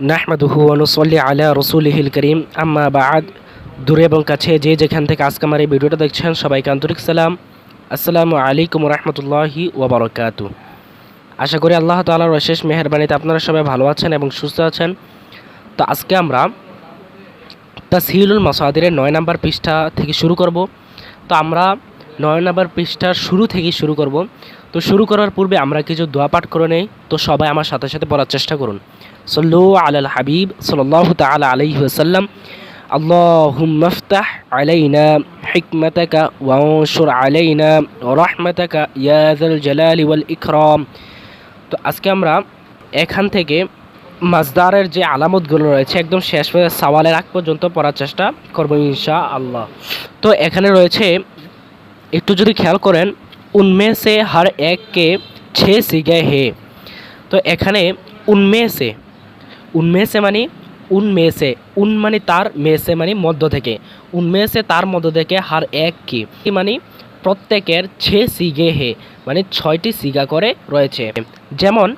নাহমাদুহু অনুসল্লি আলা রসুলহিল করিম। আম্মা বাদ দূরে এবং কাছে যে যেখান থেকে আজকে আমার এই ভিডিওটা দেখছেন, সবাইকে আন্তরিক সালাম। আসসালামু আলাইকুম রহমতুল্লাহি ওবরকাতু আশা করি আল্লাহ তালার অশেষ মেহরবানিতে আপনারা সবাই ভালো আছেন এবং সুস্থ আছেন। তো আজকে আমরা তাসহিলুল মাসাদিরের নয় নাম্বার পৃষ্ঠা থেকে শুরু করব। তো আমরা নয় নাম্বার পৃষ্ঠার শুরু থেকেই শুরু করব। তো শুরু করার পূর্বে আমরা কিছু দোয়া পাঠ করে নেই। তো সবাই আমার সাথে সাথে পড়ার চেষ্টা করুন। সল্লু আলাল হাবিব সাল্লাহ তালা আলাইহি ওসাল্লাম اللهم افتح علينا حكمتك وانشر علينا رحمتك يا ذا الجلال والإكرام তো আজকে আমরা এখান থেকে মাজদারের যে আলামতগুলো রয়েছে একদম শেষ পর্যন্ত সওয়ালের আগ পর্যন্ত পড়ার চেষ্টা করবো ইনশা আল্লাহ তো এখানে রয়েছে একটু যদি খেয়াল করেন উনমে সে হর এক কে ছে সিগে হে তো এখানে উনমে সে উনমে সে মানে উনমে সে উন মানে তার মেসে মানে মধ্য থেকে। উনমে সে তার মধ্য থেকে হার এক কি? মানে প্রত্যেকের ছে সিগে হে মানে ছয়টি সিগা করে রয়েছে। যেমন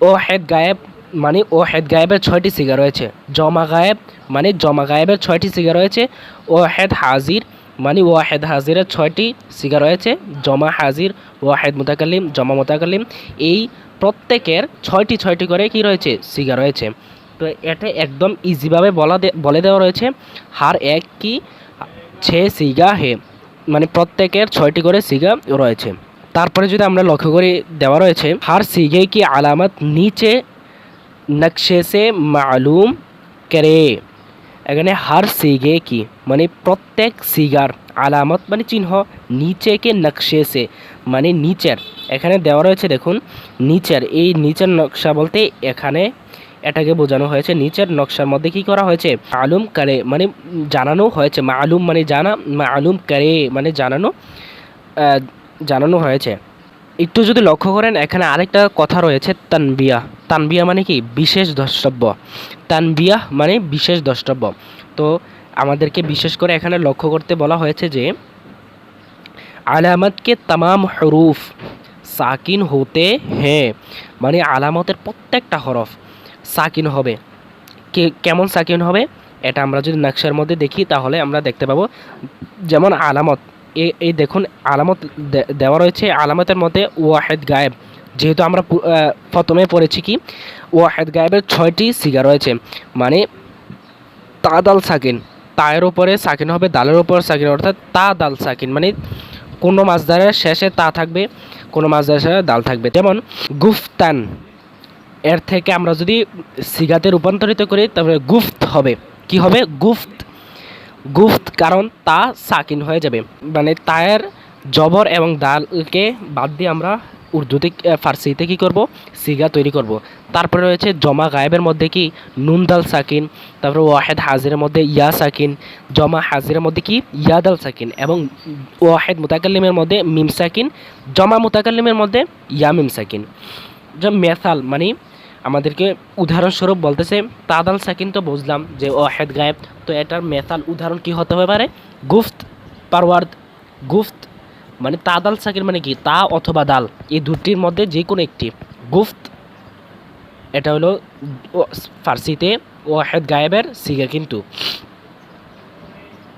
ও হেদ গায়েব মানে ও হেদ গায়েবের ছয়টি সিগা রয়েছে। জমা গায়েব মানে জমা গায়েবের ছয়টি সিগা রয়েছে। ও হেদ হাজির মানে ওয়াহেদ হাজিরের ছয়টি সিগা রয়েছে। জমা হাজির ওয়াহেদ মোতাকালিম জমা মোতাকালিম এই প্রত্যেকের ছয়টি ছয়টি করে কি রয়েছে? সিগা রয়েছে। তো এটা একদম ইজিভাবে বলা বলে দেওয়া রয়েছে, হার এক কি, ছে সিগা হে। মানে প্রত্যেকের ছয়টি করে সিগা রয়েছে। তারপরে যদি আমরা লক্ষ্য করি, দেওয়া রয়েছে, হার সিগে কি আলামত নিচে নকশে সে মালুম করে? এখানে হার সিগে কি? মানে প্রত্যেক সিগার আলামত মানে চিহ্ন নিচে কে নকশে সে মানে নিচের। এখানে দেওয়া রয়েছে, দেখুন, নিচের। এই নিচের নকশা বলতে এখানে এটাকে বোঝানো হয়েছে, নিচের নকশার মধ্যে কি করা হয়েছে? মালুম কারে মানে জানানো হয়েছে মা আলুম মানে জানা, মালুম করে মানে জানানো জানানো হয়েছে। একটু যদি লক্ষ্য করেন, এখানে আরেকটা কথা রয়েছে, তানবিয়া। তানবিয়া মানে কি? বিশেষ দ্রষ্টব্য। তানবিয়া মানে বিশেষ দ্রষ্টব্য। তো আমাদেরকে বিশেষ করে এখানে লক্ষ্য করতে বলা হয়েছে যে, আলামতকে তাম হরুফ সাকিন হতে হ্যাঁ মানে আলামতের প্রত্যেকটা হরফ সাকিন হবে। কে, কেমন সাকিন হবে? এটা আমরা যদি নকশার মধ্যে দেখি, তাহলে আমরা দেখতে পাবো। যেমন আলামত এই দেখুন, আলামত দেওয়া রয়েছে আলামতের মধ্যে ওয়াহেদ গায়েব। যেহেতু আমরা প্রথমে পড়েছি কি, ওয়াহেদ গায়েবের ছয়টি সিগা রয়েছে মানে তা দাল সাকিন। তায়ের উপরে সাকিন হবে, দালের উপর সাকিন, অর্থাৎ তা দাল সাকিন। মানে কোনো মাছদারের শেষে তা থাকবে, কোনো মাছদারের শেষে দাল থাকবে। যেমন গুফতান, এর থেকে আমরা যদি সিগাতে রূপান্তরিত করি, তাহলে গুফত হবে। কি হবে? গুফত। গুফত কারণ তা সাকিন হয়ে যাবে। মানে তায়ের জবর এবং দালকে বাদ দিয়ে আমরা উর্দুতে ফার্সিতে কি করব? সিগা তৈরি করব। তারপরে রয়েছে জমা গায়েবের মধ্যে কি? নুন দাল সাকিন। তারপরে ওয়াহেদ হাজিরের মধ্যে ইয়া সাকিন। জমা হাজিরের মধ্যে কি? ইয়া দাল সাকিন। এবং ওয়াহেদ মুতাকাল্লিমের মধ্যে মিম সাকিন। জমা মুতাকাল্লিমের মধ্যে ইয়া মিম সাকিন। যে মেসাল মানে আমাদেরকে উদাহরণস্বরূপ বলতেছে তাদাল সাকিন তো বুঝলাম যে ওয়াহেদ গায়েব। তো এটার মেসাল উদাহরণ কি হতে হবে পারে? গুফত পারওয়ার্দ, গুফত মানে তাদাল সাকিন মানে কি? তা অথবা দাল। এই দুটির মধ্যে যে কোনো একটি। গুফত, এটা হলো ফার্সিতে ওয়াহেদ গায়েবের সিগা কিন্তু।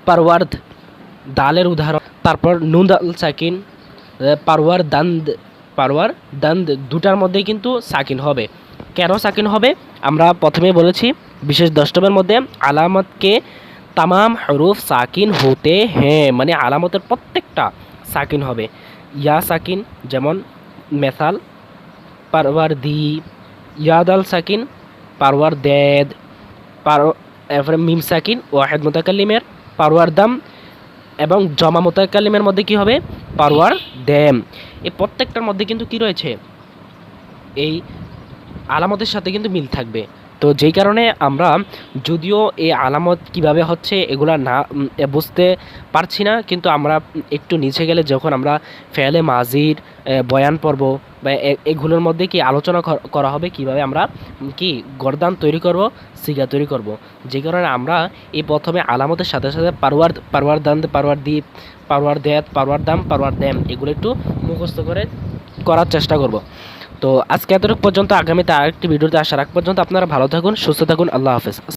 পারওয়ার্দ, দালের উদাহরণ। তারপর নুন দাল সাকিন পারওয়ার দান্দ পারওয়ার দান্দ দুটার মধ্যেই কিন্তু সাকিন হবে। কেন সাকিন হবে? আমরা প্রথমে বলেছি, বিশেষ দশটমের মধ্যে আলামতকে তামাম হরুফ সাকিন হতে হ্যাঁ মানে আলামতের প্রত্যেকটা সাকিন হবে। ইয়া সাকিন যেমন মেসাল পারওয়ার দি ইয়াদ আল সাকিন, পারওয়ার দেদ পার এরপরে মিম সাকিন, ওয়াহেদ মোতাকাল্লিমের, পারওয়ার দাম এবং জমা মোতাকাল্লিমের মধ্যে কি হবে? পারওয়ার দ্যাম এই প্রত্যেকটার মধ্যে কিন্তু কি রয়েছে? এই আলামতের সাথে কিন্তু মিল থাকবে। তো যেই কারণে আমরা যদিও এই আলামত কীভাবে হচ্ছে এগুলা না বুঝতে পারছি না, কিন্তু আমরা একটু নিচে গেলে যখন আমরা ফেলে মাজির বয়ান পর্ব বা এগুলোর মধ্যে কি আলোচনা করা হবে, কীভাবে আমরা কি গরদান তৈরি করব, সিগা তৈরি করব, যে কারণে আমরা এই প্রথমে আলামতের সাথে সাথে পারওয়ার পারওয়ার দান, পারওয়ার দ্বীপ, পারওয়ার দেয়াত, পারওয়ার দাম, পারওয়ার দ্যাম এগুলো একটু মুখস্থ করে করার চেষ্টা করব। তো আজকে এতটুকু পর্যন্ত। আগামীতে আরেকটি ভিডিওতে আসার আগ পর্যন্ত আপনারা ভালো থাকুন, সুস্থ থাকুন, আল্লাহ হাফেজ।